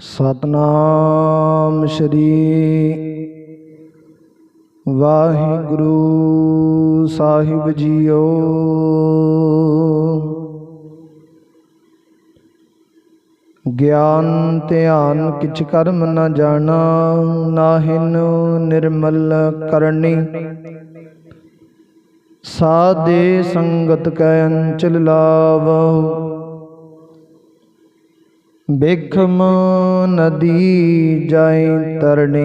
ਸਤਨਾਮ ਸ਼੍ਰੀ ਵਾਹਿਗੁਰੂ ਸਾਹਿਬ ਜੀਓ। ਗਿਆਨ, ਧਿਆਨ ਕਿਛ ਕਰਮ ਨਾ ਜਾਣਾ ਨਾਹਿਨ ਨਿਰਮਲ ਕਰਨੀ। ਸਾਦੇ ਸੰਗਤ ਕੈ ਅੰਚਲ ਲਾਵਹੁ। ਬਿਖਮ ਨਦੀ ਜਾਈ ਤਰਣੀ।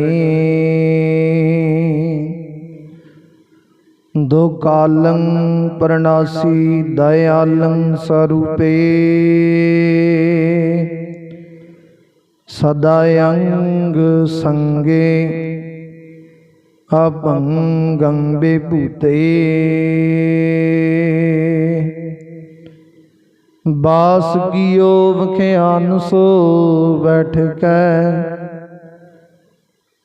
ਦੋ ਕਾਲੰ ਪਰਨਾਸੀ ਦਇਆਲੰ ਸਰੂਪੇ। ਸਦਾ ਅੰਗ ਸੰਗੇ ਅਪੰਗੰ ਬੇਭੂਤੇ। ਬਾਸ ਕੀਓ ਵਖਿਆਨ ਸੋ ਬੈਠ ਕੈ।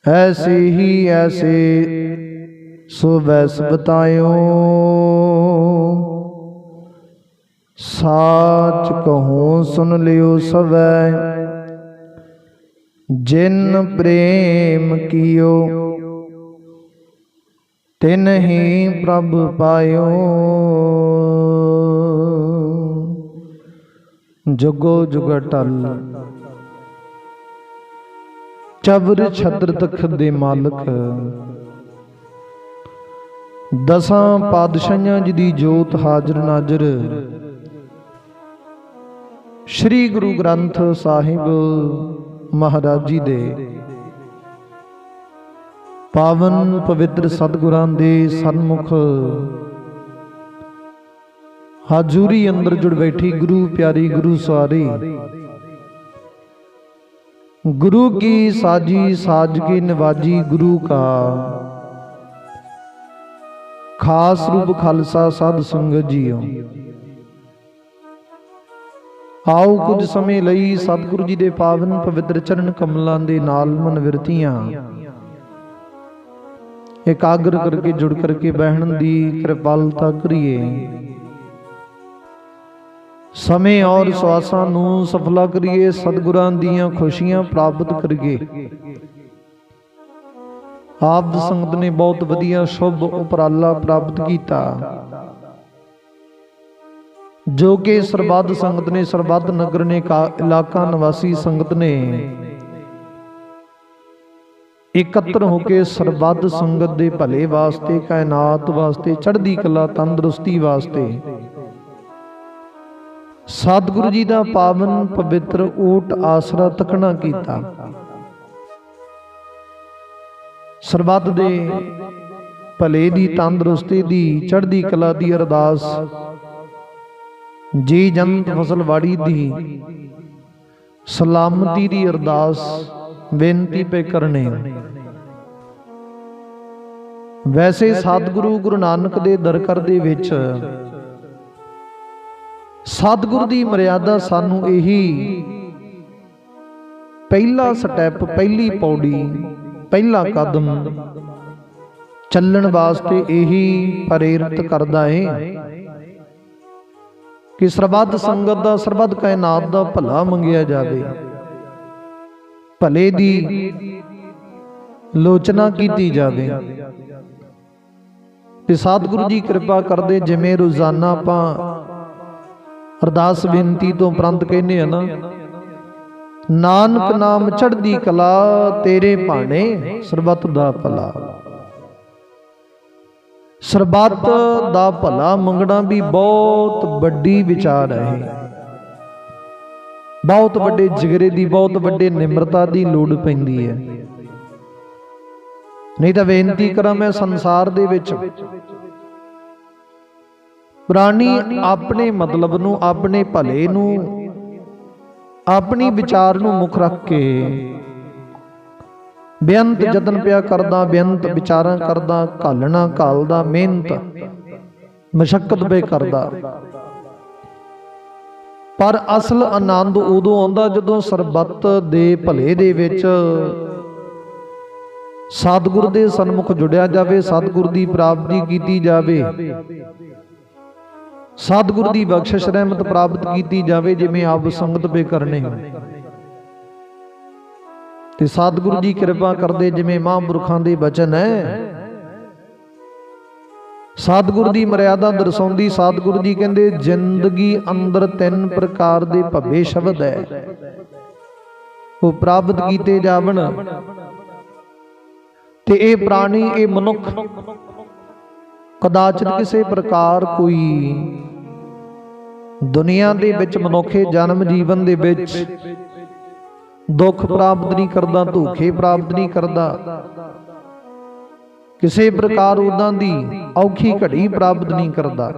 ਐਸੇ ਹੀ ਐਸੇ ਸੋ ਵੈਸ ਬਤਾਇਓ ਸਾਚ ਕਹੋ ਸੁਨ ਲਿਓ ਸਵੈ। ਜਿਨ ਪ੍ਰੇਮ ਕੀਓ, ਤਿਨ ਹੀ ਪ੍ਰਭ ਪਾਇਓ। ਜੁਗੋ ਜੁਗ ਟਲ। ਚਬਰ ਛਤਰ ਤਖਤ ਦੇ ਮਾਲਕ। ਦਸਾਂ ਪਾਤਸ਼ਾਹਾਂ ਜੀ ਦੀ ਜੋਤ ਹਾਜ਼ਰ ਨਾਜ਼ਰ। ਸ੍ਰੀ ਗੁਰੂ ਗ੍ਰੰਥ ਸਾਹਿਬ ਮਹਾਰਾਜ ਜੀ ਦੇ। ਪਾਵਨ ਪਵਿੱਤਰ ਸਤਿਗੁਰਾਂ ਦੇ ਸਨਮੁਖ। ਹਾਜ਼ੂਰੀ ਅੰਦਰ ਜੁੜ ਬੈਠੀ ਗੁਰੂ ਪਿਆਰੀ, ਗੁਰੂ ਸਾਰੀ। ਗੁਰੂ ਕੀ ਸਾਜੀ, ਸਾਜ ਕੇ ਨਵਾਜੀ, ਗੁਰੂ ਕਾ। ਖਾਸ ਰੂਪ ਖਾਲਸਾ ਸਾਧ ਸੰਗਤ ਜੀਓ। ਆਓ ਕੁਝ ਸਮੇਂ ਲਈ ਸਤਿਗੁਰੂ ਜੀ ਦੇ ਪਾਵਨ ਪਵਿੱਤਰ ਚਰਨ ਕਮਲਾਂ ਦੇ ਨਾਲ ਮਨਵਿਰਤੀਆਂ। ਇਕਾਗਰ ਕਰਕੇ, ਜੁੜ ਕਰਕੇ ਬਹਿਣ ਦੀ ਕਿਰਪਾਲਤਾ ਕਰੀਏ। ਸਮੇਂ ਔਰ ਸਵਾਸਾਂ ਨੂੰ ਸਫਲਾ ਕਰੀਏ ਸਤਿਗੁਰਾਂ ਦੀਆਂ ਖੁਸ਼ੀਆਂ ਪ੍ਰਾਪਤ ਕਰੀਏ। ਆਪ ਸੰਗਤ ਨੇ ਬਹੁਤ ਵਧੀਆ ਸ਼ੁਭ ਉਪਰਾਲਾ ਪ੍ਰਾਪਤ ਕੀਤਾ। ਜੋ ਕਿ ਸਰਬੱਤ ਸੰਗਤ ਨੇ ਸਰਬੱਤ ਨਗਰ ਨੇ ਇਲਾਕਾ ਨਿਵਾਸੀ ਸੰਗਤ ਨੇ। ਇਕੱਤਰ ਹੋ ਕੇ ਸਰਬੱਤ ਸੰਗਤ ਦੇ ਭਲੇ ਵਾਸਤੇ ਕਾਇਨਾਤ ਵਾਸਤੇ ਚੜ੍ਹਦੀ ਕਲਾ ਤੰਦਰੁਸਤੀ ਵਾਸਤੇ। ਸਤਿਗੁਰੂ ਜੀ ਦਾ ਪਾਵਨ ਪਵਿੱਤਰ ਓਟ ਆਸਰਾ ਤਕਣਾ ਕੀਤਾ। ਸਰਬੱਤ ਦੇ ਭਲੇ ਦੀ, ਤੰਦਰੁਸਤੀ ਦੀ, ਚੜ੍ਹਦੀ ਕਲਾ ਦੀ ਅਰਦਾਸ, ਜੀ ਜੰਤ ਫਸਲ ਵਾੜੀ ਦੀ ਸਲਾਮਤੀ ਦੀ ਅਰਦਾਸ ਬੇਨਤੀ ਪੇ ਕਰਨੇ। ਵੈਸੇ ਸਤਿਗੁਰੂ ਗੁਰੂ ਨਾਨਕ ਦੇ ਦਰਕਰ ਦੇ ਵਿੱਚ ਸਤਿਗੁਰ ਦੀ ਮਰਿਆਦਾ ਸਾਨੂੰ ਇਹੀ ਪਹਿਲਾ ਸਟੈਪ ਪਹਿਲੀ ਪੌੜੀ, ਪਹਿਲਾ ਕਦਮ ਚੱਲਣ ਵਾਸਤੇ ਇਹੀ ਪ੍ਰੇਰਿਤ ਕਰਦਾ ਏ ਕਿ ਸਰਬੱਤ ਸੰਗਤ ਦਾ, ਸਰਬੱਤ ਕਾਇਨਾਤ ਦਾ ਭਲਾ ਮੰਗਿਆ ਜਾਵੇ। ਭਲੇ ਦੀ ਲੋਚਨਾ ਕੀਤੀ ਜਾਵੇ। ਤੇ ਸਤਿਗੁਰੂ ਜੀ ਕਿਰਪਾ ਕਰਦੇ ਜਿਵੇਂ ਰੋਜ਼ਾਨਾ ਆਪਾਂ ਅਰਦਾਸ ਬੇਨਤੀ ਤੋਂ ਪ੍ਰੰਤ ਕਹਿੰਦੇ ਆ ਨਾ ਨਾਨਕ ਨਾਮ ਚੜ੍ਹਦੀ ਕਲਾ ਤੇਰੇ ਭਾਣੇ, ਸਰਬੱਤ ਦਾ ਭਲਾ। ਸਰਬੱਤ ਦਾ ਭਲਾ ਮੰਗਣਾ ਵੀ ਬਹੁਤ ਵੱਡੀ ਵਿਚਾਰ ਹੈ। ਬਹੁਤ ਵੱਡੇ ਜਿਗਰੇ ਦੀ, ਬਹੁਤ ਵੱਡੇ ਨਿਮਰਤਾ ਦੀ ਲੋੜ ਪੈਂਦੀ ਹੈ। ਨਹੀਂ ਤਾਂ ਬੇਨਤੀ ਕਰਾਂ ਮੈਂ ਸੰਸਾਰ ਦੇ ਵਿੱਚ ਪ੍ਰਾਣੀ ਆਪਣੇ ਮਤਲਬ ਨੂੰ, ਆਪਣੇ ਭਲੇ ਨੂੰ, ਆਪਣੀ ਵਿਚਾਰ ਨੂੰ ਮੁੱਖ ਰੱਖ ਕੇ ਬੇਅੰਤ ਯਤਨ ਪਿਆ ਕਰਦਾ, ਬੇਅੰਤ ਵਿਚਾਰਾਂ ਕਰਦਾ, ਘਾਲਣਾ, ਘਾਲਦਾ, ਮਿਹਨਤ, ਮਸ਼ਕਤ ਬੇ ਕਰਦਾ। ਪਰ ਅਸਲ ਆਨੰਦ ਉਦੋਂ ਆਉਂਦਾ ਜਦੋਂ ਸਰਬੱਤ ਦੇ ਭਲੇ ਦੇ ਵਿੱਚ ਸਤਿਗੁਰ ਦੇ ਸਨਮੁਖ ਜੁੜਿਆ ਜਾਵੇ, ਸਤਿਗੁਰ ਦੀ ਪ੍ਰਾਪਤੀ ਕੀਤੀ ਜਾਵੇ। ਸਤਿਗੁਰ ਦੀ ਬਖਸ਼ਿਸ਼ ਰਹਿਮਤ ਪ੍ਰਾਪਤ ਕੀਤੀ ਜਾਵੇ ਜਿਵੇਂ ਆਪ ਸੰਗਤ ਪੇ ਕਰਨੇ ਤੇ ਸਤਿਗੁਰੂ ਜੀ ਕਿਰਪਾ ਕਰਦੇ ਜਿਵੇਂ ਮਹਾਂਪੁਰਖਾਂ ਦੇ ਬਚਨ ਹੈ। ਸਤਿਗੁਰ ਦੀ ਮਰਿਆਦਾ ਦਰਸਾਉਂਦੀ ਸਤਿਗੁਰੂ ਜੀ ਕਹਿੰਦੇ, ਜ਼ਿੰਦਗੀ ਅੰਦਰ ਤਿੰਨ ਪ੍ਰਕਾਰ ਦੇ ਭੱਬੇ ਸ਼ਬਦ ਹੈ। ਉਹ ਪ੍ਰਾਪਤ ਕੀਤੇ ਜਾਵਣ ਤੇ ਇਹ ਪ੍ਰਾਣੀ, ਇਹ ਮਨੁੱਖ। ਕਦਾਚਿਤ ਕਿਸੇ ਪ੍ਰਕਾਰ ਕੋਈ ਦੁਨੀਆ ਦੇ ਵਿੱਚ ਮਨੁੱਖੇ ਜਨਮ ਜੀਵਨ ਦੇ ਵਿੱਚ ਦੁੱਖ ਪ੍ਰਾਪਤ ਨਹੀਂ ਕਰਦਾ, ਧੋਖੇ ਪ੍ਰਾਪਤ ਨਹੀਂ ਕਰਦਾ। ਕਿਸੇ ਪ੍ਰਕਾਰ ਉਦਾਂ ਦੀ ਔਖੀ ਘੜੀ ਪ੍ਰਾਪਤ ਨਹੀਂ ਕਰਦਾ।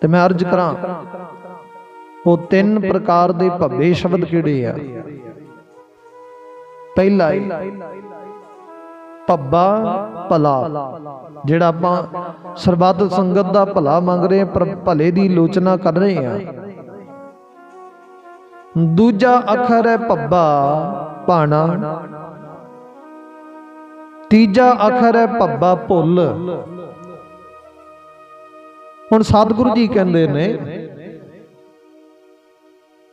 ਤੇ ਮੈਂ ਅਰਜ਼ ਕਰਾਂ, ਉਹ ਤਿੰਨ ਪ੍ਰਕਾਰ ਦੇ ਭੱਬੇ ਸ਼ਬਦ ਕਿਹੜੇ ਆ? ਪਹਿਲਾ ਹੈ ਭੱਬਾ ਭਲਾ। ਜਿਹੜਾ ਆਪਾਂ ਸਰਬੱਤ ਸੰਗਤ ਦਾ ਭਲਾ ਮੰਗ ਰਹੇ ਪਰ ਭਲੇ ਦੀ ਲੋਚਨਾ ਕਰ ਰਹੇ ਹਾਂ। ਦੂਜਾ ਅੱਖਰ ਹੈ ਭੱਬਾ ਭਾਣਾ। ਤੀਜਾ ਅੱਖਰ ਹੈ ਭੱਬਾ ਭੁੱਲ। ਹੁਣ ਸਤਿਗੁਰੂ ਜੀ ਕਹਿੰਦੇ ਨੇ,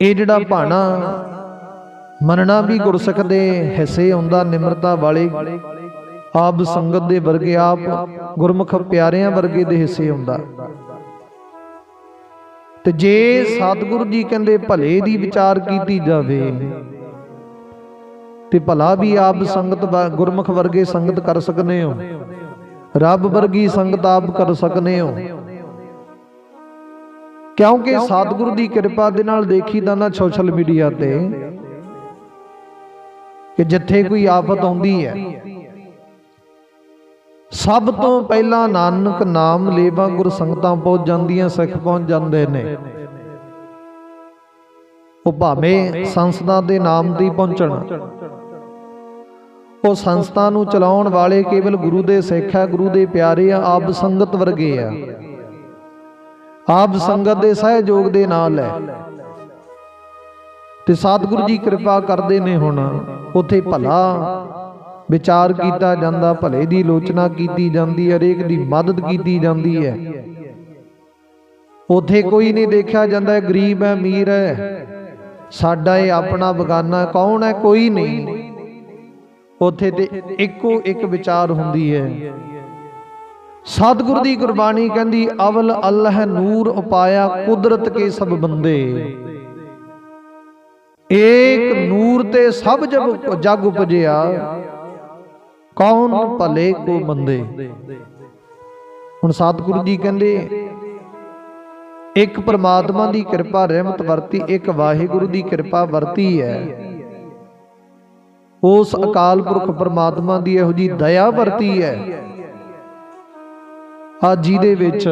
ਇਹ ਜਿਹੜਾ ਭਾਣਾ, ਮੰਨਣਾ ਵੀ ਗੁਰਸਿੱਖ ਦੇ ਹਿੱਸੇ ਆਉਂਦਾ ਨਿਮਰਤਾ ਵਾਲੇ। ਆਪ ਸੰਗਤ ਦੇ ਵਰਗੇ ਆਪ ਗੁਰਮੁਖ ਪਿਆਰਿਆਂ ਵਰਗੇ ਦੇ ਹਿੱਸੇ ਹੁੰਦਾ। ਤੇ ਜੇ ਸਤਿਗੁਰੂ ਜੀ ਕਹਿੰਦੇ ਭਲੇ ਦੀ ਵਿਚਾਰ ਕੀਤੀ ਜਾਵੇ, ਤੇ ਭਲਾ ਵੀ ਆਪ ਸੰਗਤ ਗੁਰਮੁਖ ਵਰਗੇ ਸੰਗਤ ਕਰ ਸਕਨੇ ਹੋ। ਰੱਬ ਵਰਗੀ ਸੰਗਤ ਆਪ ਕਰ ਸਕਨੇ ਹੋ। ਕਿਉਂਕਿ ਸਤਿਗੁਰੂ ਦੀ ਕਿਰਪਾ ਦੇ ਨਾਲ ਦੇਖੀ ਦੇਖੀਦਾ ਨਾ ਸੋਸ਼ਲ ਮੀਡੀਆ ਤੇ, ਕਿ ਜਿੱਥੇ ਕੋਈ ਆਫਤ ਆਉਂਦੀ ਹੈ। ਸਭ ਤੋਂ ਪਹਿਲਾਂ ਨਾਨਕ ਨਾਮ ਲੇਵਾ ਗੁਰ ਸੰਗਤਾਂ ਪਹੁੰਚ ਜਾਂਦੀਆਂ, ਸਿੱਖ ਪਹੁੰਚ ਜਾਂਦੇ ਨੇ। ਉਹ ਭਾਵੇਂ ਸੰਸਦਾ ਦੇ ਨਾਮ ਦੀ ਪਹੁੰਚਣ। ਉਹ ਸੰਸਥਾ ਨੂੰ ਚਲਾਉਣ ਵਾਲੇ ਕੇਵਲ ਗੁਰੂ ਦੇ ਸਿੱਖ ਹੈ, ਗੁਰੂ ਦੇ ਪਿਆਰੇ ਆ, ਆਪ ਸੰਗਤ ਵਰਗੇ ਆ। ਆਪ ਸੰਗਤ ਦੇ ਸਹਿਯੋਗ ਦੇ ਨਾਲ ਹੈ। ਤੇ ਸਤਿਗੁਰੂ ਜੀ ਕਿਰਪਾ ਕਰਦੇ ਨੇ ਹੁਣ, ਉਥੇ ਭਲਾ ਵਿਚਾਰ ਕੀਤਾ ਜਾਂਦਾ, ਭਲੇ ਦੀ ਲੋਚਨਾ ਕੀਤੀ ਜਾਂਦੀ ਹੈ ਹਰੇਕ ਦੀ ਮਦਦ ਕੀਤੀ ਜਾਂਦੀ ਹੈ। ਉਥੇ ਕੋਈ ਨਹੀਂ ਦੇਖਿਆ ਜਾਂਦਾ ਗਰੀਬ ਹੈ, ਅਮੀਰ ਹੈ। ਸਾਡਾ ਇਹ ਆਪਣਾ ਬਗਾਨਾ ਕੌਣ ਹੈ? ਕੋਈ ਨਹੀਂ। ਉਥੇ ਤੇ ਇੱਕੋ ਇੱਕ ਵਿਚਾਰ ਹੁੰਦੀ ਹੈ। ਸਤਿਗੁਰ ਦੀ ਗੁਰਬਾਣੀ ਕਹਿੰਦੀ, ਅਵਲ ਅੱਲਾਹ ਨੂਰ ਉਪਾਇਆ ਕੁਦਰਤ ਕੇ ਸਭ ਬੰਦੇ। ਏਕ ਨੂਰ ਤੇ ਸਭ ਜਗ ਜਗ ਉਪਜਿਆ। ਕੌਣ ਭਲੇ ਕੋ ਮੰਦੇ? ਹੁਣ ਸਤਿਗੁਰੂ ਜੀ ਕਹਿੰਦੇ ਇੱਕ ਪ੍ਰਮਾਤਮਾ ਦੀ ਕਿਰਪਾ ਰਹਿਮਤ ਵਰਤੀ ਇੱਕ ਵਾਹਿਗੁਰੂ ਦੀ ਕਿਰਪਾ ਵਰਤੀ ਹੈ। ਉਸ ਅਕਾਲ ਪੁਰਖ ਪ੍ਰਮਾਤਮਾ ਦੀ ਇਹੋ ਜੀ ਦਇਆ ਵਰਤੀ ਹੈ। ਆ ਜਿਹਦੇ ਵਿੱਚ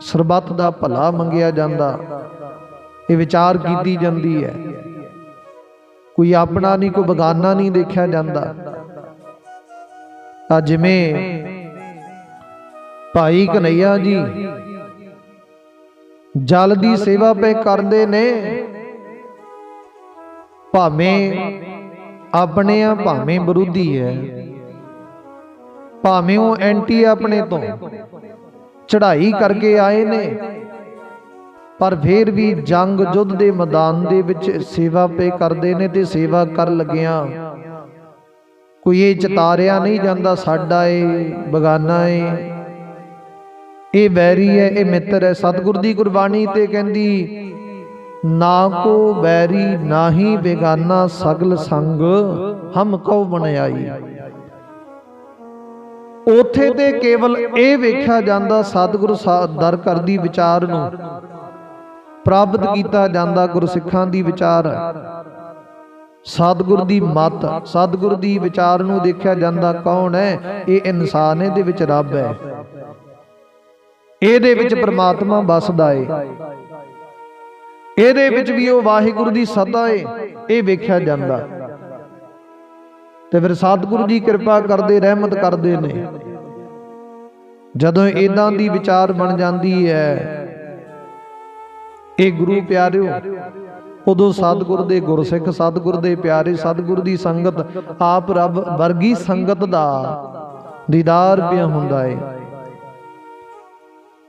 ਸਰਬੱਤ ਦਾ ਭਲਾ ਮੰਗਿਆ ਜਾਂਦਾ। ਇਹ ਵਿਚਾਰ ਕੀਤੀ ਜਾਂਦੀ ਹੈ। ਕੋਈ ਆਪਣਾ ਨਹੀਂ, ਕੋਈ ਬਗਾਨਾ ਨਹੀਂ ਦੇਖਿਆ ਜਾਂਦਾ। ਆ ਜਿਵੇਂ ਭਾਈ ਕਨਈਆ ਜੀ ਜਲ ਦੀ ਸੇਵਾ ਪੇ ਕਰਦੇ ਨੇ, ਭਾਵੇਂ ਆਪਣੇ ਆ, ਭਾਵੇਂ ਵਿਰੋਧੀ ਹੈ। ਭਾਵੇਂ ਉਹ ਐਂਟੀ ਆਪਣੇ ਤੋਂ ਚੜ੍ਹਾਈ ਕਰਕੇ ਆਏ ਨੇ। ਪਰ ਫਿਰ ਵੀ ਜੰਗ ਯੁੱਧ ਦੇ ਮੈਦਾਨ ਦੇ ਵਿੱਚ ਸੇਵਾ ਪੇ ਕਰਦੇ ਨੇ ਤੇ ਸੇਵਾ ਕਰ ਲੱਗਿਆਂ। ਕੋਈ ਇਹ ਚਤਾਰਿਆ ਨਹੀਂ ਜਾਂਦਾ, ਸਾਡਾ ਏ, ਬਗਾਨਾ ਏ। ਇਹ ਵੈਰੀ ਹੈ ਇਹ ਮਿੱਤਰ ਹੈ ਸਤਿਗੁਰ ਦੀ ਗੁਰਬਾਣੀ ਤੇ ਕਹਿੰਦੀ, ਨਾ ਕੋ ਬੈਰੀ ਨਾਹੀ ਬੇਗਾਨਾ, ਸਗਲ ਸੰਗ ਹਮ ਕਉ ਬਣਾਈ। ਉਥੇ ਤੇ ਕੇਵਲ ਇਹ ਵੇਖਿਆ ਜਾਂਦਾ, ਸਤਿਗੁਰੂ ਸਾ- ਦਰ ਕਰਦੀ ਵਿਚਾਰ ਨੂੰ। ਪ੍ਰਾਪਤ ਕੀਤਾ ਜਾਂਦਾ ਗੁਰਸਿੱਖਾਂ ਦੀ ਵਿਚਾਰ। ਸਤਿਗੁਰ ਦੀ ਮਤ, ਸਤਿਗੁਰ ਦੀ ਵਿਚਾਰ ਨੂੰ ਦੇਖਿਆ ਜਾਂਦਾ ਕੌਣ ਹੈ? ਇਹ ਇਨਸਾਨ ਇਹਦੇ ਵਿੱਚ ਰੱਬ ਹੈ। ਇਹਦੇ ਵਿੱਚ ਪ੍ਰਮਾਤਮਾ ਵਸਦਾ ਏ। ਇਹਦੇ ਵਿੱਚ ਵੀ ਉਹ ਵਾਹਿਗੁਰੂ ਦੀ ਸਦਾ ਏ, ਇਹ ਵੇਖਿਆ ਜਾਂਦਾ। ਤੇ ਫਿਰ ਸਤਿਗੁਰੂ ਜੀ ਕਿਰਪਾ ਕਰਦੇ, ਰਹਿਮਤ ਕਰਦੇ ਨੇ। ਜਦੋਂ ਇਦਾਂ ਦੀ ਵਿਚਾਰ ਬਣ ਜਾਂਦੀ ਹੈ ਇਹ ਗੁਰੂ ਪਿਆਰਿਓ, ਉਦੋਂ ਸਤਿਗੁਰ ਦੇ ਗੁਰਸਿੱਖ, ਸਤਿਗੁਰ ਦੇ ਪਿਆਰੇ, ਸਤਿਗੁਰ ਦੀ ਸੰਗਤ ਆਪ ਰੱਬ ਵਰਗੀ ਸੰਗਤ ਦਾ ਦੀਦਾਰ ਪਿਆ ਹੁੰਦਾ ਏ।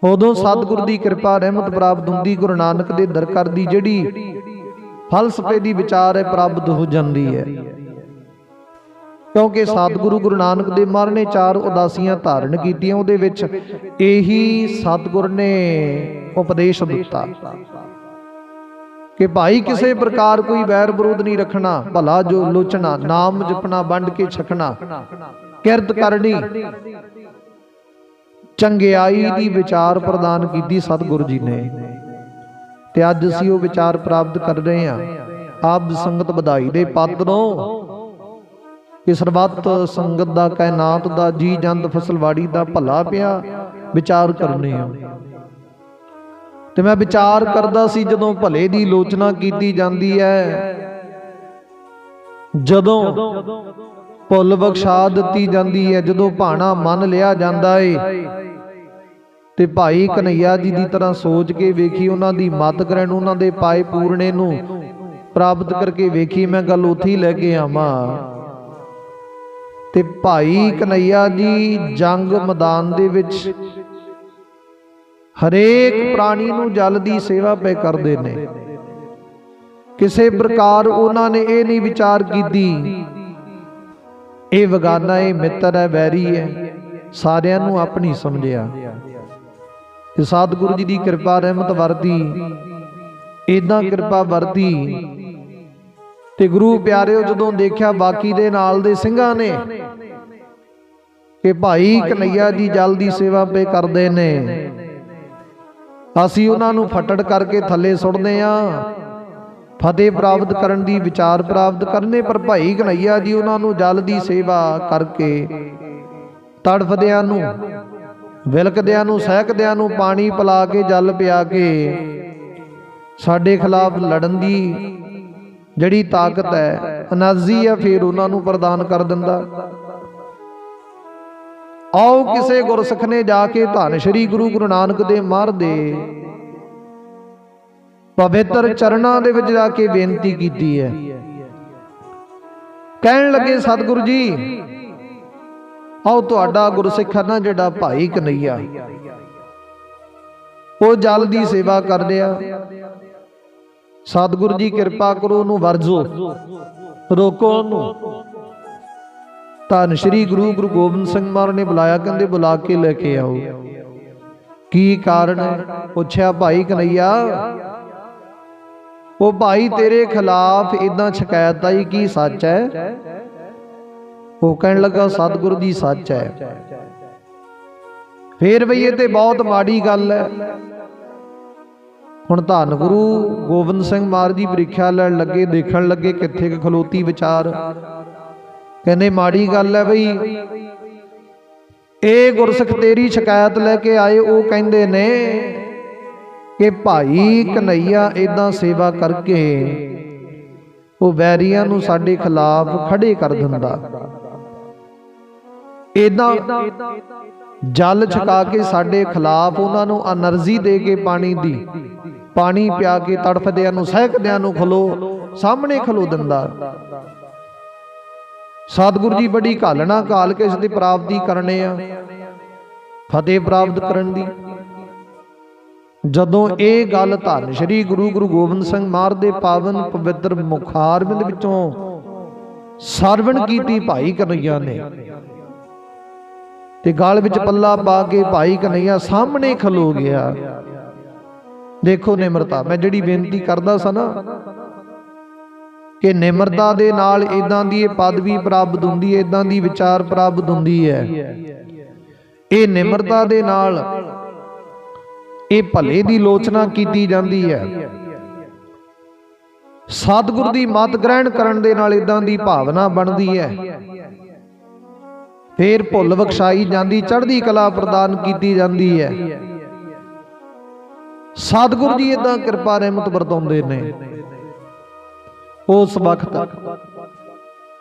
ਉਦੋਂ ਸਤਿਗੁਰ ਦੀ ਕਿਰਪਾ ਰਹਿਮਤ ਪ੍ਰਾਪਤ ਹੁੰਦੀ, ਗੁਰੂ ਨਾਨਕ ਦੇ ਦਰ ਕਰਦੀ ਜਿਹੜੀ ਫਲਸਫੇ ਦੀ ਵਿਚਾਰ ਹੈ, ਪ੍ਰਾਪਤ ਹੋ ਜਾਂਦੀ ਹੈ। ਕਿਉਂਕਿ ਸਤਿਗੁਰੂ ਗੁਰੂ ਨਾਨਕ ਦੇਵ ਮਹਾਰਾਜ ਨੇ ਚਾਰ ਉਦਾਸੀਆਂ ਧਾਰਨ ਕੀਤੀਆਂ ਉਹਦੇ ਵਿੱਚ ਇਹੀ ਸਤਿਗੁਰ ਨੇ ਉਪਦੇਸ਼ ਦਿੱਤਾ। ਕਿ ਭਾਈ ਕਿਸੇ ਪ੍ਰਕਾਰ ਕੋਈ ਵੈਰ ਵਿਰੋਧ ਨਹੀਂ ਰੱਖਣਾ ਭਲਾ ਜੋ ਲੋਚਣਾ ਨਾਮ ਜਪਣਾ ਵੰਡ ਕੇ ਛਕਣਾ ਕਿਰਤ ਕਰਨੀ ਚੰਗਿਆਈ ਦੀ ਵਿਚਾਰ ਪ੍ਰਦਾਨ ਕੀਤੀ ਸਤਿਗੁਰੂ ਜੀ ਨੇ। ਤੇ ਅੱਜ ਅਸੀਂ ਉਹ ਵਿਚਾਰ ਪ੍ਰਾਪਤ ਕਰ ਰਹੇ ਹਾਂ। ਆਪ ਸੰਗਤ ਵਧਾਈ ਦੇ ਪਾਤਰੋਂ ਕਿ ਸਰਬੱਤ ਸੰਗਤ ਦਾ ਕਾਇਨਾਤ ਦਾ, ਜੀ ਜੰਦ ਫਸਲਵਾੜੀ ਦਾ ਭਲਾ ਪਿਆ, ਵਿਚਾਰ ਕਰਨੇ ਆ। ਤੇ ਮੈਂ ਵਿਚਾਰ ਕਰਦਾ ਸੀ, ਜਦੋਂ ਭਲੇ ਦੀ ਲੋਚਨਾ ਕੀਤੀ ਜਾਂਦੀ ਹੈ, ਜਦੋਂ ਭੁੱਲ ਬਖਸ਼ਾ ਦਿੱਤੀ ਜਾਂਦੀ ਹੈ, ਜਦੋਂ ਭਾਣਾ ਮੰਨ ਲਿਆ ਜਾਂਦਾ ਏ, ਤੇ ਭਾਈ ਕਨਈਆ ਜੀ ਦੀ ਤਰ੍ਹਾਂ ਸੋਚ ਕੇ ਵੇਖੀ, ਉਹਨਾਂ ਦੀ ਮਤ ਕਰਨ ਉਹਨਾਂ ਦੇ ਪਾਏ ਪੂਰਨੇ ਨੂੰ ਪ੍ਰਾਪਤ ਕਰਕੇ ਵੇਖੀ, ਮੈਂ ਗੱਲ ਉੱਥੇ ਹੀ ਲੈ ਕੇ ਆਵਾਂ। ਤੇ ਭਾਈ ਕਨਈਆ ਜੀ ਜੰਗ ਮੈਦਾਨ ਦੇ ਵਿੱਚ ਹਰੇਕ ਪ੍ਰਾਣੀ ਨੂੰ ਜਲ ਦੀ ਸੇਵਾ ਪੈ ਕਰਦੇ ਨੇ। ਕਿਸੇ ਪ੍ਰਕਾਰ ਉਹਨਾਂ ਨੇ ਇਹ ਨਹੀਂ ਵਿਚਾਰ ਕੀਤੀ, ਇਹ ਵਗਾਨਾ ਇਹ ਮਿੱਤਰ ਹੈ, ਵੈਰੀ ਹੈ, ਸਾਰਿਆਂ ਨੂੰ ਆਪਣੀ ਸਮਝਿਆ। ਤੇ ਸਤਿਗੁਰੂ ਜੀ ਦੀ ਕਿਰਪਾ ਰਹਿਮਤ ਵਰਦੀ ਇਦਾਂ ਕਿਰਪਾ ਵਰਦੀ ਤੇ ਗੁਰੂ ਪਿਆਰਿਓ, ਜਦੋਂ ਦੇਖਿਆ ਬਾਕੀ ਦੇ ਨਾਲ ਦੇ ਸਿੰਘਾਂ ਨੇ ਕਿ ਭਾਈ ਕਨਈਆ ਜੀ ਜਲ ਦੀ ਸੇਵਾ ਪੇ ਕਰਦੇ ਨੇ, ਅਸੀਂ ਉਹਨਾਂ ਨੂੰ ਫਟੜ ਕਰਕੇ ਥੱਲੇ ਸੁੱਟਦੇ ਆ ਫਤਿਹ ਪ੍ਰਾਪਤ ਕਰਨ ਦੀ ਵਿਚਾਰ ਪ੍ਰਾਪਤ ਕਰਨੇ, ਪਰ ਭਾਈ ਕਨਈਆ ਜੀ ਉਹਨਾਂ ਨੂੰ ਜਲ ਦੀ ਸੇਵਾ ਕਰਕੇ ਤੜਫਦਿਆਂ ਨੂੰ, ਵਿਲਕਦਿਆਂ ਨੂੰ, ਸਹਿਕਦਿਆਂ ਨੂੰ ਪਾਣੀ ਪਿਲਾ ਕੇ, ਜਲ ਪਿਆ ਕੇ ਸਾਡੇ ਖਿਲਾਫ ਲੜਨ ਦੀ ਜਿਹੜੀ ਤਾਕਤ ਹੈ ਅਨਾਜ਼ੀ ਹੈ ਫਿਰ ਉਹਨਾਂ ਨੂੰ ਪ੍ਰਦਾਨ ਕਰ ਦਿੰਦਾ। ਆਓ ਕਿਸੇ ਗੁਰਸਿੱਖ ਨੇ ਜਾ ਕੇ ਧੰਨ ਸ਼੍ਰੀ ਗੁਰੂ ਗੁਰੂ ਨਾਨਕ ਦੇ ਮਾਰ ਦੇ ਪਵਿੱਤਰ ਚਰਨਾਂ ਦੇ ਵਿੱਚ ਜਾ ਕੇ ਬੇਨਤੀ ਕੀਤੀ ਹੈ। ਕਹਿਣ ਲੱਗੇ ਸਤਿਗੁਰੂ ਜੀ ਆਓ ਤੁਹਾਡਾ ਗੁਰਸਿੱਖ ਹੈ ਨਾ ਜਿਹੜਾ ਭਾਈ ਕਨਈਆ। ਉਹ ਜਲ ਦੀ ਸੇਵਾ ਕਰਦੇ ਆ। ਸਤਿਗੁਰੂ ਜੀ ਕਿਰਪਾ ਕਰੋ, ਉਹਨੂੰ ਵਰਜੋ। ਰੋਕੋ ਉਹਨੂੰ। ਧੰਨ ਸ਼੍ਰੀ ਗੁਰੂ ਗੁਰੂ ਗੋਬਿੰਦ ਸਿੰਘ ਮਹਾਰਾਜ ਨੇ ਬੁਲਾਇਆ, ਕਹਿੰਦੇ ਬੁਲਾ ਕੇ ਲੈ ਕੇ ਆਓ। ਕੀ ਕਾਰਨ? ਪੁੱਛਿਆ, ਭਾਈ ਕਨਈਆ, ਉਹ ਭਾਈ ਤੇਰੇ ਖਿਲਾਫ ਇਦਾਂ ਸ਼ਿਕਾਇਤ ਆਈ, ਕੀ ਸੱਚ ਹੈ? ਉਹ ਕਹਿਣ ਲੱਗਾ, ਸਤਿਗੁਰੂ ਦੀ ਸੱਚ ਹੈ। ਫੇਰ ਬਈ ਇਹ ਤੇ ਬਹੁਤ ਮਾੜੀ ਗੱਲ ਹੈ। ਹੁਣ ਧੰਨ ਗੁਰੂ ਗੋਬਿੰਦ ਸਿੰਘ ਮਹਾਰਾਜ ਦੀ ਪ੍ਰੀਖਿਆ ਲੈਣ ਲੱਗੇ, ਦੇਖਣ ਲੱਗੇ ਕਿੱਥੇ ਕਿ ਖਲੋਤੀ ਵਿਚਾਰ। ਕਹਿੰਦੇ ਮਾੜੀ ਗੱਲ ਹੈ ਬਈ, ਇਹ ਗੁਰਸਿੱਖ ਤੇਰੀ ਸ਼ਿਕਾਇਤ ਲੈ ਕੇ ਆਏ, ਉਹ ਕਹਿੰਦੇ ਨੇ ਕਿ ਭਾਈ ਕਨਈਆ ਇਦਾਂ ਸੇਵਾ ਕਰਕੇ ਉਹ ਵੈਰੀਆਂ ਨੂੰ ਸਾਡੇ ਖਿਲਾਫ ਖੜੇ ਕਰ ਦਿੰਦਾ। ਇਦਾਂ ਜਲ ਛਕਾ ਕੇ ਸਾਡੇ ਖਿਲਾਫ ਉਹਨਾਂ ਨੂੰ ਅਨਰਜ਼ੀ ਦੇ ਕੇ ਪਾਣੀ ਦੀ। ਪਾਣੀ ਪਿਆ ਕੇ ਤੜਫਦਿਆਂ ਨੂੰ, ਸਹਿਕਦਿਆਂ ਨੂੰ ਖਲੋ, ਸਾਹਮਣੇ ਖਲੋ ਦਿੰਦਾ। ਸਤਿਗੁਰੂ ਜੀ ਬੜੀ ਘਾਲਣਾ ਘਾਲ ਕੇ ਇਸ ਦੀ ਪ੍ਰਾਪਤੀ ਕਰਨੇ ਆ, ਫਤਿਹ ਪ੍ਰਾਪਤ ਕਰਨ ਦੀ। ਜਦੋਂ ਇਹ ਗੱਲ ਧੰਨ ਸ਼੍ਰੀ ਗੁਰੂ ਗੁਰੂ ਗੋਬਿੰਦ ਸਿੰਘ ਮਹਾਰਾਜ ਦੇ ਪਾਵਨ ਪਵਿੱਤਰ ਮੁਖਾਰਬਿੰਦ ਵਿੱਚੋਂ ਸਰਵਣ ਕੀਤੀ ਭਾਈ ਕਨਈਆ ਨੇ, ਤੇ ਗਾਲ ਵਿੱਚ ਪੱਲਾ ਪਾ ਕੇ ਭਾਈ ਕਨਈਆ ਸਾਹਮਣੇ ਖਲੋ ਗਿਆ। ਦੇਖੋ ਨਿਮਰਤਾ। ਮੈਂ ਜਿਹੜੀ ਬੇਨਤੀ ਕਰਦਾ ਸਾਂ ਨਾ, ਕਿ ਨਿਮਰਤਾ ਦੇ ਨਾਲ ਇਦਾਂ ਦੀ ਇਹ ਪਦਵੀ ਪ੍ਰਾਪਤ ਹੁੰਦੀ ਹੈ ਇਦਾਂ ਦੀ ਵਿਚਾਰ ਪ੍ਰਾਪਤ ਹੁੰਦੀ ਹੈ। ਇਹ ਨਿਮਰਤਾ ਦੇ ਨਾਲ ਇਹ ਭਲੇ ਦੀ ਲੋਚਨਾ ਕੀਤੀ ਜਾਂਦੀ ਹੈ। ਸਤਿਗੁਰ ਦੀ ਮਤ ਗ੍ਰਹਿਣ ਕਰਨ ਦੇ ਨਾਲ ਇਦਾਂ ਦੀ ਭਾਵਨਾ ਬਣਦੀ ਹੈ। ਫੇਰ ਭੁੱਲ ਬਖਸ਼ਾਈ ਜਾਂਦੀ, ਚੜ੍ਹਦੀ ਕਲਾ ਪ੍ਰਦਾਨ ਕੀਤੀ ਜਾਂਦੀ ਹੈ। ਸਤਿਗੁਰੂ ਜੀ ਇਦਾਂ ਕਿਰਪਾ ਰਹਿਮਤ ਵਰਤਾਉਂਦੇ ਨੇ। ਉਸ ਵਕਤ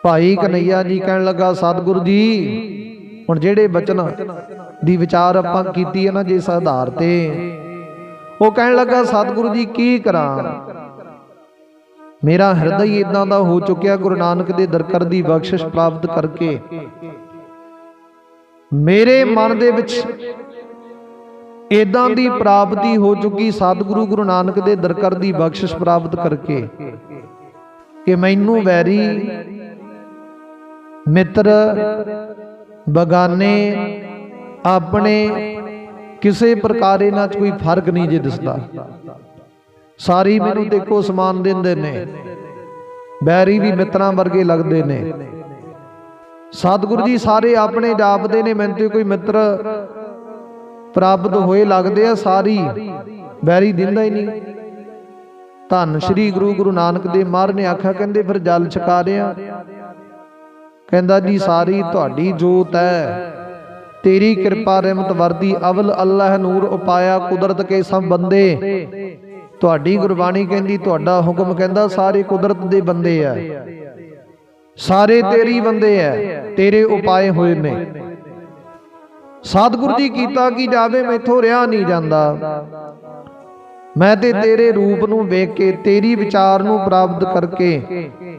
ਭਾਈ ਕਨਈਆ ਜੀ ਕਹਿਣ ਲੱਗਾ, ਸਤਿਗੁਰੂ ਜੀ, ਹੁਣ ਜਿਹੜੇ ਬਚਨ ਦੀ ਵਿਚਾਰ ਆਪਾਂ ਕੀਤੀ ਹੈ ਨਾ ਜਿਸ ਆਧਾਰ ਤੇ। ਉਹ ਕਹਿਣ ਲੱਗਾ, ਸਤਿਗੁਰੂ ਜੀ, ਕੀ ਕਰਾਂ? ਮੇਰਾ ਹਿਰਦਾ ਹੀ ਇਦਾਂ ਦਾ ਹੋ ਚੁੱਕਿਆ, ਗੁਰੂ ਨਾਨਕ ਦੇ ਦਰਕਰ ਦੀ ਬਖਸ਼ਿਸ਼ ਪ੍ਰਾਪਤ ਕਰਕੇ। ਮੇਰੇ ਮਨ ਦੇ ਵਿੱਚ ਇਦਾਂ ਦੀ ਪ੍ਰਾਪਤੀ ਹੋ ਚੁੱਕੀ ਸਤਿਗੁਰੂ ਗੁਰੂ ਨਾਨਕ ਦੇ ਦਰਕਰ ਦੀ ਬਖਸ਼ਿਸ਼ ਪ੍ਰਾਪਤ ਕਰਕੇ ਕਿ ਮੈਨੂੰ ਵੈਰੀ ਮਿੱਤਰ, ਬਗਾਨੇ, ਆਪਣੇ ਕਿਸੇ ਪ੍ਰਕਾਰ ਇਹਨਾਂ 'ਚ ਕੋਈ ਫ਼ਰਕ ਨਹੀਂ ਜੇ ਦਿਸਦਾ। ਸਾਰੀ ਮੈਨੂੰ ਦੇਖੋ ਸਮਾਨ ਦਿੰਦੇ ਨੇ ਬੈਰੀ ਵੀ ਮਿੱਤਰਾਂ ਵਰਗੇ ਲੱਗਦੇ ਨੇ। ਸਤਿਗੁਰੂ ਜੀ ਸਾਰੇ ਆਪਣੇ ਜਾਪਦੇ ਨੇ, ਮੈਨੂੰ ਤੇ ਕੋਈ ਮਿੱਤਰ ਪ੍ਰਾਪਤ ਹੋਏ ਲੱਗਦੇ ਆ ਸਾਰੀ। ਬੈਰੀ ਦਿੰਦਾ ਹੀ ਨਹੀਂ। ਧੰਨ ਸ਼੍ਰੀ ਗੁਰੂ ਗੁਰੂ ਨਾਨਕ ਦੇਵ ਮਹਾਰਾਜ ਨੇ ਆਖਿਆ, ਕਹਿੰਦੇ, ਫਿਰ ਜਲ ਛਕਾ ਕਹਿੰਦਾ, ਜੀ, ਸਾਰੀ ਤੁਹਾਡੀ ਜੋਤ ਹੈ। ਤੇਰੀ ਕਿਰਪਾ ਰਹਿਮਤ ਵਰਦੀ ਅਵਲ ਅੱਲਾਹ ਨੂਰ ਉਪਾਇਆ ਕੁਦਰਤ ਕੇ ਸਭ ਬੰਦੇ। ਤੁਹਾਡੀ ਗੁਰਬਾਣੀ ਕਹਿੰਦੀ, ਤੁਹਾਡਾ ਹੁਕਮ ਕਹਿੰਦਾ, ਸਾਰੇ ਕੁਦਰਤ ਦੇ ਬੰਦੇ ਆ। ਸਾਰੇ ਤੇਰੀ ਬੰਦੇ ਆ। ਤੇਰੇ ਉਪਾਏ ਹੋਏ ਨੇ। ਸਤਿਗੁਰੂ ਜੀ ਕੀਤਾ ਕੀ ਜਾਵੇ ਮੈਥੋਂ ਰਿਆ ਨਹੀਂ ਜਾਂਦਾ। ਮੈਂ ਤੇ ਤੇਰੇ ਰੂਪ ਨੂੰ ਵੇਖ ਕੇ ਤੇਰੀ ਵਿਚਾਰ ਨੂੰ ਪ੍ਰਾਪਤ ਕਰਕੇ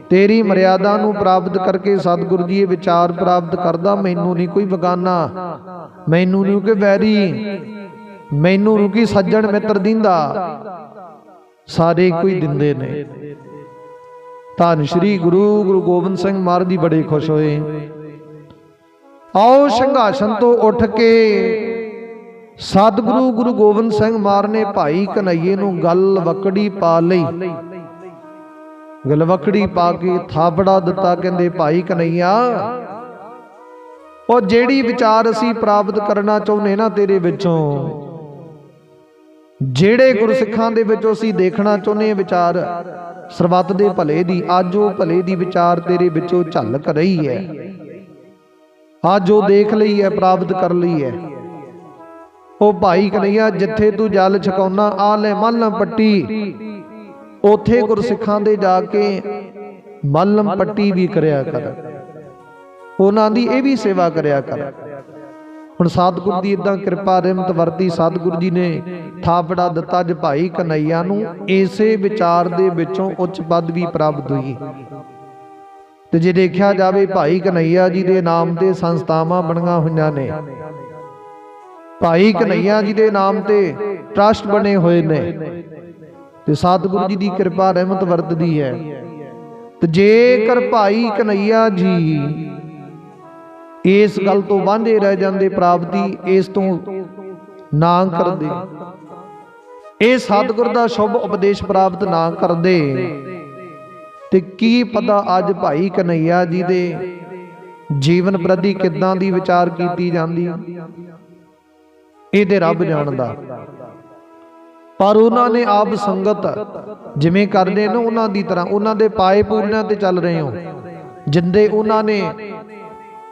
ਤੇਰੀ ਮਰਿਆਦਾ ਨੂੰ ਪ੍ਰਾਪਤ ਕਰਕੇ ਸਤਿਗੁਰੂ ਜੀ ਇਹ ਵਿਚਾਰ ਪ੍ਰਾਪਤ ਕਰਦਾ ਮੈਨੂੰ ਨਹੀਂ ਕੋਈ ਬਗਾਨਾ। ਮੈਨੂੰ ਨਹੀਂ ਕੋਈ ਵੈਰੀ। ਮੈਨੂੰ ਨਹੀਂ ਕੋਈ ਸੱਜਣ ਮਿੱਤਰ ਦਿੰਦਾ। ਸਾਰੇ ਕੋਈ ਦਿੰਦੇ ਨੇ। ਧੰਨ ਸ਼੍ਰੀ ਗੁਰੂ ਗੁਰੂ ਗੋਬਿੰਦ ਸਿੰਘ ਮਹਾਰਾਜ ਜੀ ਬੜੇ ਖੁਸ਼ ਹੋਏ। ਆਓ ਸਿੰਘਾਸਨ ਤੋਂ ਉੱਠ ਕੇ ਸਤਿਗੁਰੂ ਗੁਰੂ ਗੋਬਿੰਦ ਸਿੰਘ ਮਾਰ ਨੇ ਭਾਈ ਕਨਈਏ ਨੂੰ ਗੱਲ ਵਕੜੀ ਪਾ ਲਈ। ਗਲਵਕੜੀ ਪਾ ਕੇ ਥਾਪੜਾ ਦਿੱਤਾ, ਕਹਿੰਦੇ, ਭਾਈ ਕਨਈਆ ਉਹ ਜਿਹੜੀ ਵਿਚਾਰ ਅਸੀਂ ਪ੍ਰਾਪਤ ਕਰਨਾ ਚਾਹੁੰਦੇ ਨਾ ਤੇਰੇ ਵਿੱਚੋਂ, ਜਿਹੜੇ ਗੁਰਸਿੱਖਾਂ ਦੇ ਵਿੱਚੋਂ ਅਸੀਂ ਦੇਖਣਾ ਚਾਹੁੰਦੇ ਵਿਚਾਰ, ਸਰਬੱਤ ਦੇ ਭਲੇ ਦੀ, ਅੱਜ ਉਹ ਭਲੇ ਦੀ ਵਿਚਾਰ ਤੇਰੇ ਵਿੱਚੋਂ ਝਲਕ ਰਹੀ ਹੈ। ਅੱਜ ਉਹ ਦੇਖ ਲਈ ਹੈ ਪ੍ਰਾਪਤ ਕਰ ਲਈ ਹੈ। ਉਹ ਭਾਈ ਕਨਈਆ ਜਿੱਥੇ ਤੂੰ ਜਲ ਛਕਾਉਣਾ ਆ ਲੈ ਮੱਲਮ ਪੱਟੀ। ਉਥੇ ਗੁਰਸਿੱਖਾਂ ਦੇ ਜਾ ਕੇ ਮੱਲਮ ਪੱਟੀ ਵੀ ਕਰਿਆ ਕਰ। ਉਹਨਾਂ ਦੀ ਇਹ ਵੀ ਸੇਵਾ ਕਰਿਆ ਕਰ। ਹੁਣ ਸਤਿਗੁਰ ਦੀ ਇਦਾਂ ਕਿਰਪਾ ਰਹਿਮਤ ਵਰਤੀ ਸਤਿਗੁਰ ਜੀ ਨੇ ਥਾਪੜਾ ਦਿੱਤਾ ਅੱਜ ਭਾਈ ਕਨਈਆ ਨੂੰ। ਇਸੇ ਵਿਚਾਰ ਦੇ ਵਿੱਚੋਂ ਉੱਚ ਪਦ ਵੀ ਪ੍ਰਾਪਤ ਹੋਈ। ਤੇ ਜੇ ਦੇਖਿਆ ਜਾਵੇ ਭਾਈ ਕਨਈਆ ਜੀ ਦੇ ਨਾਮ ਤੇ ਸੰਸਥਾਵਾਂ ਬਣੀਆਂ ਹੋਈਆਂ ਨੇ। ਭਾਈ ਕਨਈਆ ਜੀ ਦੇ ਨਾਮ ਤੇ ਟਰਸਟ ਬਣੇ ਹੋਏ ਨੇ। ਤੇ ਸਤਿਗੁਰੂ ਜੀ ਦੀ ਕਿਰਪਾ ਰਹਿਮਤ ਵਰਤਦੀ ਹੈ। ਤੇ ਜੇਕਰ ਭਾਈ ਕਨਈਆ ਜੀ ਇਸ ਗੱਲ ਤੋਂ ਵਾਂਝੇ ਰਹਿ ਜਾਂਦੇ ਪ੍ਰਾਪਤੀ, ਇਸ ਤੋਂ ਨਾ ਕਰਦੇ, ਇਹ ਸਤਿਗੁਰ ਦਾ ਸ਼ੁਭ ਉਪਦੇਸ਼ ਪ੍ਰਾਪਤ ਨਾ ਕਰਦੇ ਤੇ ਕੀ ਪਤਾ ਅੱਜ ਭਾਈ ਕਨਈਆ ਜੀ ਦੇ ਜੀਵਨ ਪ੍ਰਤੀ ਕਿੱਦਾਂ ਦੀ ਵਿਚਾਰ ਕੀਤੀ ਜਾਂਦੀ? ਇਹਦੇ ਰੱਬ ਜਾਣਦਾ। ਪਰ ਉਹਨਾਂ ਨੇ ਆਪ ਸੰਗਤ ਜਿਵੇਂ ਕਰਦੇ ਨੇ ਉਹਨਾਂ ਦੀ ਤਰ੍ਹਾਂ, ਉਹਨਾਂ ਦੇ ਪਾਏ ਪੂਰਨਿਆਂ ਤੇ ਚੱਲ ਰਹੇ ਹੋ। ਜਿੰਦੇ ਉਹਨਾਂ ਨੇ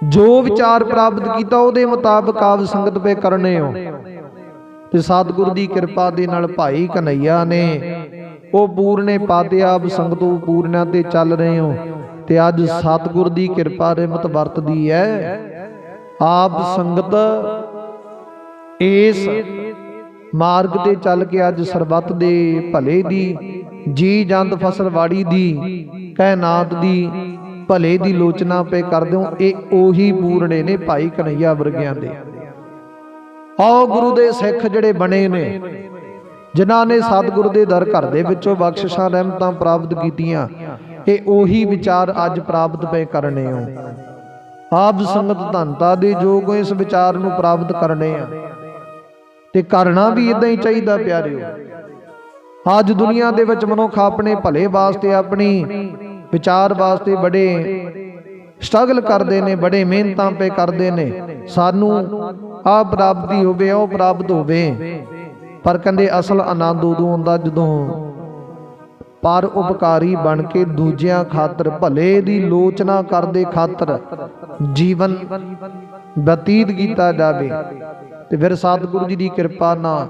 ਜੋ ਵਿਚਾਰ ਪ੍ਰਾਪਤ ਕੀਤਾ ਉਹਦੇ ਮੁਤਾਬਕ ਆਪ ਸੰਗਤ ਪੇ ਕਰਨੇ ਹੋ। ਤੇ ਸਤਿਗੁਰ ਦੀ ਕਿਰਪਾ ਦੇ ਨਾਲ ਭਾਈ ਕਨਈਆ ਨੇ ਉਹ ਪੂਰਨੇ ਪਾਤੇ ਆਪ ਸੰਗਤੋਂ ਪੂਰਨਿਆਂ ਤੇ ਚੱਲ ਰਹੇ ਹੋ। ਤੇ ਅੱਜ ਸਤਿਗੁਰ ਦੀ ਕਿਰਪਾ ਰਹਿਮਤ ਵਰਤਦੀ ਹੈ। ਆਪ ਸੰਗਤ ਇਸ ਮਾਰਗ ਤੇ ਚੱਲ ਕੇ ਅੱਜ ਸਰਬੱਤ ਦੇ ਭਲੇ ਦੀ, ਜੀ ਜੰਦ ਫਸਲ ਵਾੜੀ ਦੀ ਕਹਿਨਾਤ ਦੀ ਭਲੇ ਦੀ ਲੋਚਨਾ ਪੇ ਕਰਦੇ ਹੋ ਇਹ ਉਹੀ ਪੂਰਣੇ ਨੇ ਭਾਈ ਕਨਈਆ ਵਰਗਿਆਂ ਦੇ। ਆਓ ਗੁਰੂ ਦੇ ਸਿੱਖ ਜਿਹੜੇ ਬਣੇ ਨੇ ਜਿਨ੍ਹਾਂ ਨੇ ਸਤਿਗੁਰੂ ਦੇ ਦਰ ਘਰ ਦੇ ਵਿੱਚੋਂ ਬਖਸ਼ਿਸ਼ਾਂ ਰਹਿਮਤਾਂ ਪ੍ਰਾਪਤ ਕੀਤੀਆਂ, ਇਹ ਉਹੀ ਵਿਚਾਰ ਅੱਜ ਪ੍ਰਾਪਤ ਪਏ ਕਰਨੇ ਹੋ। ਆਪ ਸੰਗਤ ਧੰਤਾ ਦੇ ਜੋਗ ਇਸ ਵਿਚਾਰ ਨੂੰ ਪ੍ਰਾਪਤ ਕਰਨੇ ਆ। ਤੇ ਕਰਨਾ ਵੀ ਇਦਾਂ ਹੀ ਚਾਹੀਦਾ ਪਿਆਰਿਓ। ਅੱਜ ਦੁਨੀਆ ਦੇ ਵਿੱਚ ਮਨੁੱਖ ਆਪਣੇ ਭਲੇ ਵਾਸਤੇ, ਆਪਣੀ ਵਿਚਾਰ ਵਾਸਤੇ ਬੜੇ ਸਟਰਗਲ ਕਰਦੇ ਨੇ, ਬੜੇ ਮਿਹਨਤਾਂ ਪੇ ਕਰਦੇ ਨੇ। ਸਾਨੂੰ ਆ ਪ੍ਰਾਪਤੀ ਹੋਵੇ, ਉਹ ਪ੍ਰਾਪਤ ਹੋਵੇ। ਪਰ ਕਹਿੰਦੇ ਅਸਲ ਆਨੰਦ ਉਦੋਂ ਹੁੰਦਾ ਜਦੋਂ ਪਰ ਉਪਕਾਰੀ ਬਣ ਕੇ ਦੂਜਿਆਂ ਖਾਤਰ, ਭਲੇ ਦੀ ਲੋਚਨਾ ਕਰਦੇ ਖਾਤਰ ਜੀਵਨ ਬਤੀਤ ਕੀਤਾ ਜਾਵੇ। ਤੇ ਫਿਰ ਸਤਿਗੁਰੂ ਜੀ ਦੀ ਕਿਰਪਾ ਨਾਲ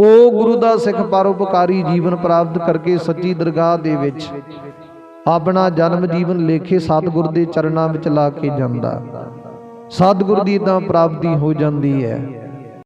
ਉਹ ਗੁਰੂ ਦਾ ਸਿੱਖ ਪਰਉਪਕਾਰੀ ਜੀਵਨ ਪ੍ਰਾਪਤ ਕਰਕੇ ਸੱਚੀ ਦਰਗਾਹ ਦੇ ਵਿੱਚ ਆਪਣਾ ਜਨਮ ਜੀਵਨ ਲੇਖੇ ਸਤਿਗੁਰ ਦੇ ਚਰਨਾਂ ਵਿੱਚ ਲਾ ਕੇ ਜਾਂਦਾ। ਸਤਿਗੁਰ ਦੀ ਤਾਂ ਪ੍ਰਾਪਤੀ ਹੋ ਜਾਂਦੀ ਹੈ।